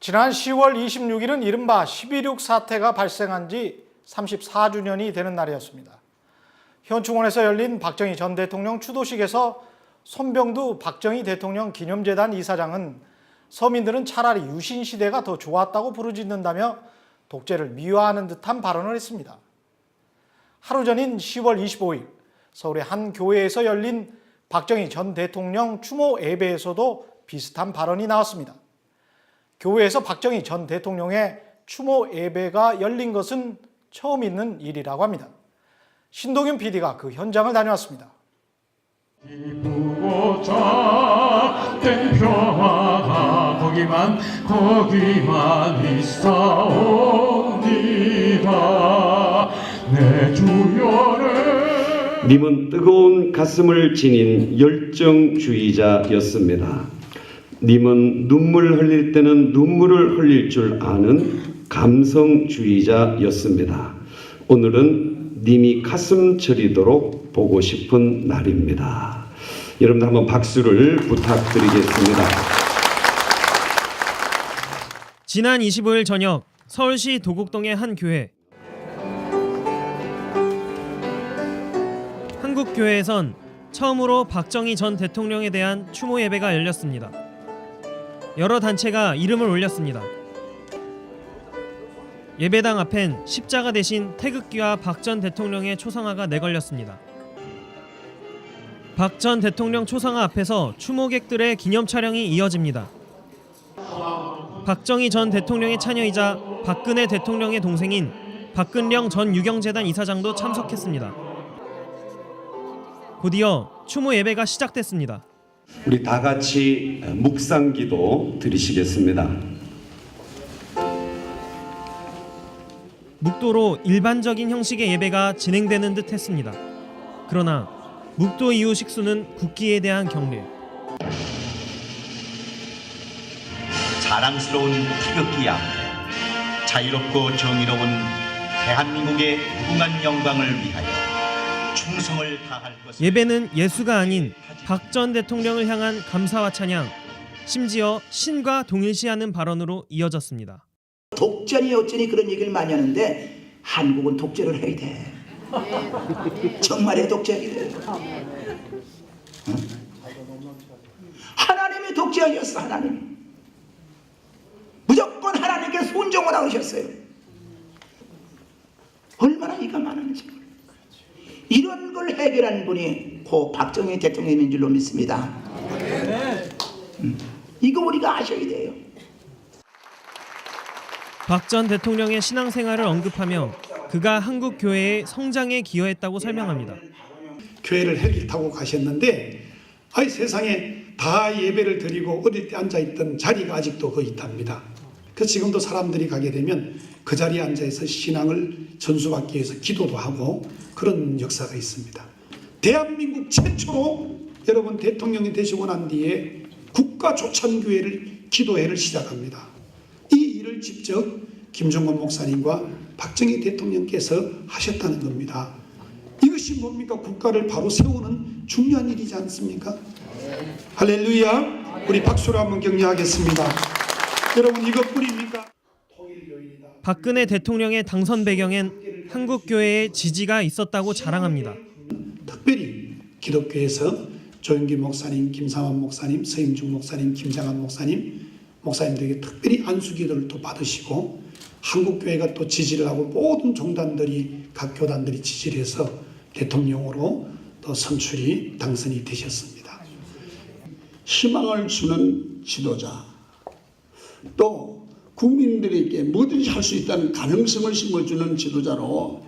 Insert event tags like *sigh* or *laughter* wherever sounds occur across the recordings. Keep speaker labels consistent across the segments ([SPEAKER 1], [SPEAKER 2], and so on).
[SPEAKER 1] 지난 10월 26일은 이른바 12.6 사태가 발생한 지 34주년이 되는 날이었습니다. 현충원에서 열린 박정희 전 대통령 추도식에서 손병두 박정희 대통령 기념재단 이사장은 서민들은 차라리 유신 시대가 더 좋았다고 부르짖는다며 독재를 미화하는 듯한 발언을 했습니다. 하루 전인 10월 25일 서울의 한 교회에서 열린 박정희 전 대통령 추모 예배에서도 비슷한 발언이 나왔습니다. 교회에서 박정희 전 대통령의 추모 예배가 열린 것은 처음 있는 일이라고 합니다. 신동윤 PD가 그 현장을 다녀왔습니다.
[SPEAKER 2] 기쁘고 작된 평화가 거기만 거기만 있사옵니다 내 주여를
[SPEAKER 3] 님은 뜨거운 가슴을 지닌 열정주의자였습니다. 님은 눈물 흘릴 때는 눈물을 흘릴 줄 아는 감성주의자였습니다. 오늘은 님이 가슴 저리도록 보고 싶은 날입니다. 여러분 한번 박수를 부탁드리겠습니다.
[SPEAKER 4] 지난 25일 저녁 서울시 도곡동의 한 교회 한국 교회에선 처음으로 박정희 전 대통령에 대한 추모 예배가 열렸습니다. 여러 단체가 이름을 올렸습니다. 예배당 앞엔 십자가 대신 태극기와 박 전 대통령의 초상화가 내걸렸습니다. 박 전 대통령 초상화 앞에서 추모객들의 기념 촬영이 이어집니다. 박정희 전 대통령의 차녀이자 박근혜 대통령의 동생인 박근령 전 유경재단 이사장도 참석했습니다. 곧이어 추모 예배가 시작됐습니다.
[SPEAKER 3] 우리 다 같이 묵상 기도 드리시겠습니다.
[SPEAKER 4] 묵도로 일반적인 형식의 예배가 진행되는 듯 했습니다. 그러나 묵도 이후 식수는 국기에 대한 경례,
[SPEAKER 5] 자랑스러운 태극기 앞에 자유롭고 정의로운 대한민국의 무궁한 영광을 위하여 충성을 다할 것을
[SPEAKER 4] 예배는 예수가 아닌 박 전 대통령을 향한 감사와 찬양, 심지어 신과 동일시하는 발언으로 이어졌습니다.
[SPEAKER 6] 독전이 어쩌니 그런 얘기를 많이 하는데 한국은 독재를 해야 돼. *laughs* 정말의 독재이래. 응? 하나님이 독재하셨어 하나님. 무조건 하나님께 순종을 하셨어요. 얼마나 이가 많은지. 이런 걸 해결한 분이 고 박정희 대통령인 줄로 믿습니다. 음, 이거 우리가 아셔야 돼요.
[SPEAKER 4] 박 전 대통령의 신앙생활을 언급하며 그가 한국 교회의 성장에 기여했다고 설명합니다.
[SPEAKER 7] 교회를 헬기 타고 가셨는데 아이 세상에 다 예배를 드리고 어릴 때 앉아 있던 자리가 아직도 거기 있답니다. 그 지금도 사람들이 가게 되면 그 자리에 앉아서 신앙을 전수받기 위해서 기도도 하고 그런 역사가 있습니다. 대한민국 최초로 여러분 대통령이 되시고 난 뒤에 국가 조찬교회를 기도회를 시작합니다. 이 일을 직접 김종건 목사님과 박정희 대통령께서 하셨다는 겁니다. 이것이 뭡니까? 국가를 바로 세우는 중요한 일이지 않습니까? 할렐루야! 우리 박수로 한번 격려하겠습니다. 여러분 이것뿐입니까?
[SPEAKER 4] 박근혜 대통령의 당선 배경엔 한국 교회의 지지가 있었다고 자랑합니다.
[SPEAKER 7] 특별히 기독교에서 조영기 목사님, 김상환 목사님, 서임중 목사님, 김장한 목사님, 목사님들에게 특별히 안수기도를 또 받으시고 한국교회가 또 지지를 하고 모든 종단들이 각 교단들이 지지를 해서 대통령으로 또 선출이 당선이 되셨습니다.
[SPEAKER 8] 희망을 주는 지도자, 또 국민들에게 뭐든지 할 수 있다는 가능성을 심어주는 지도자로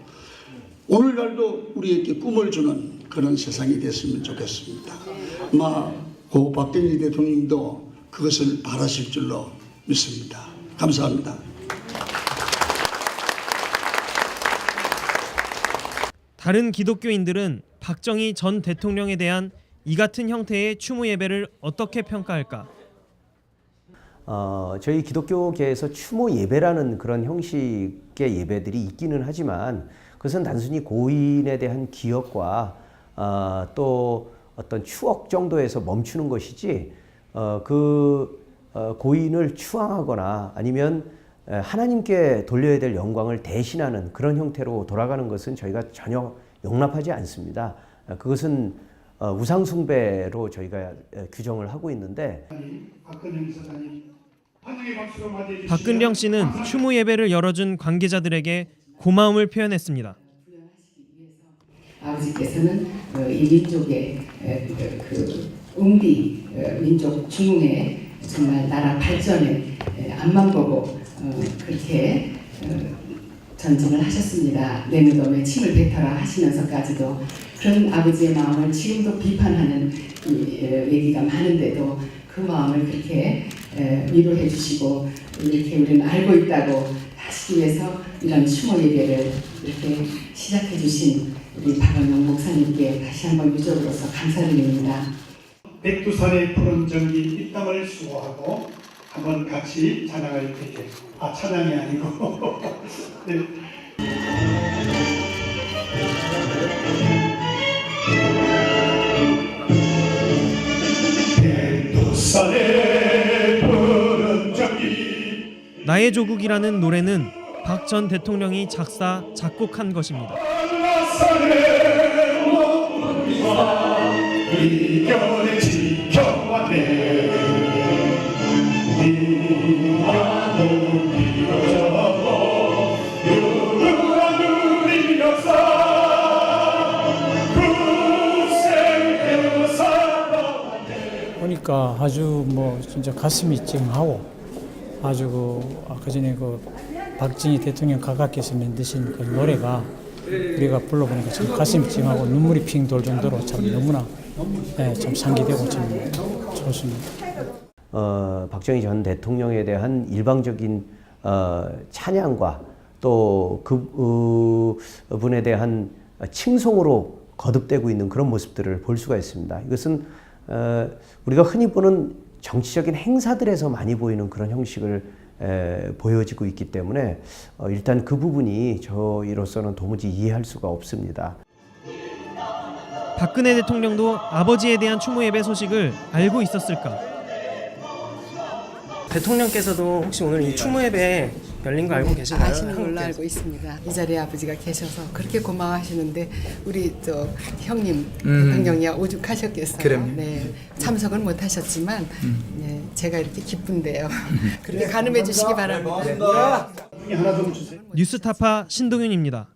[SPEAKER 8] 오늘날도 우리에게 꿈을 주는 그런 세상이 됐으면 좋겠습니다. 아마 고 박정희 대통령도 그것을 바라실 줄로 믿습니다. 감사합니다.
[SPEAKER 4] 다른 기독교인들은 박정희 전 대통령에 대한 이 같은 형태의 추모 예배를 어떻게 평가할까?
[SPEAKER 9] 어, 저희 기독교계에서 추모 예배라는 그런 형식의 예배들이 있기는 하지만 그것은 단순히 고인에 대한 기억과 어, 또 어떤 추억 정도에서 멈추는 것이지 어, 그 어, 고인을 추앙하거나 아니면 에, 하나님께 돌려야 될 영광을 대신하는 그런 형태로 돌아가는 것은 저희가 전혀 용납하지 않습니다. 어, 그것은 어, 우상 숭배로 저희가 에, 규정을 하고 있는데
[SPEAKER 4] 박근령 씨는 추모 예배를 열어준 관계자들에게 고마움을 표현했습니다.
[SPEAKER 10] 아버지께서는 어, 이 민족의 에, 그, 그 음비 어, 민족 중흥의 정말 나라 발전에 에, 앞만 보고 어, 그렇게 어, 전진을 하셨습니다. 내 무덤에 침을 뱉어라 하시면서까지도 그런 아버지의 마음을 지금도 비판하는 얘기가 많은데도 그 마음을 그렇게 에, 위로해 주시고 이렇게 우리는 알고 있다고 하시기 위해서 이런 추모 예배를 이렇게 시작해 주신 우리 박원영 목사님께 다시 한번 유족으로서 감사드립니다.
[SPEAKER 7] 백두산의 푸른 전기 이 땅을 수고하고 한번 같이 찬양할 때에 아 찬양이 아니고 *laughs* 네.
[SPEAKER 4] 나의 조국이라는 노래는 박 전 대통령이 작사 작곡한 것입니다.
[SPEAKER 11] 보니까 아주 뭐 진짜 가슴이 찡하고 아주 그 아까 전에 그 박정희 대통령 가각께서 만드신 그 노래가 우리가 불러보니까 참 가슴이 찡하고 눈물이 핑 돌 정도로 참 너무나 예, 참 상기되고 참 좋습니다.
[SPEAKER 9] 어, 박정희 전 대통령에 대한 일방적인 어, 찬양과 또그 어, 대한 칭송으로 거듭되고 있는 그런 모습들을 볼 수가 있습니다. 이것은 어, 우리가 흔히 보는 정치적인 행사들에서 많이 보이는 그런 형식을 에, 보여지고 있기 때문에 어, 일단 그 부분이 저희로서는 도무지 이해할 수가 없습니다.
[SPEAKER 4] 박근혜 대통령도 아버지에 대한 추모 예배 소식을 알고 있었을까?
[SPEAKER 12] 대통령께서도 혹시 오늘 이 추모 예배 열린 거 알고 계신가요?
[SPEAKER 10] 아시는 걸로 알고 있습니다. 이 자리에 아버지가 계셔서 그렇게 고마워하시는데 우리 저 형님 대통령이 오죽하셨겠어요. 네, 참석을 못하셨지만 네, 제가 이렇게 기쁜데요. *laughs* 그렇게 가늠해 주시기 바랍니다.
[SPEAKER 7] 하나 좀 주세요.
[SPEAKER 4] 뉴스타파 신동윤입니다.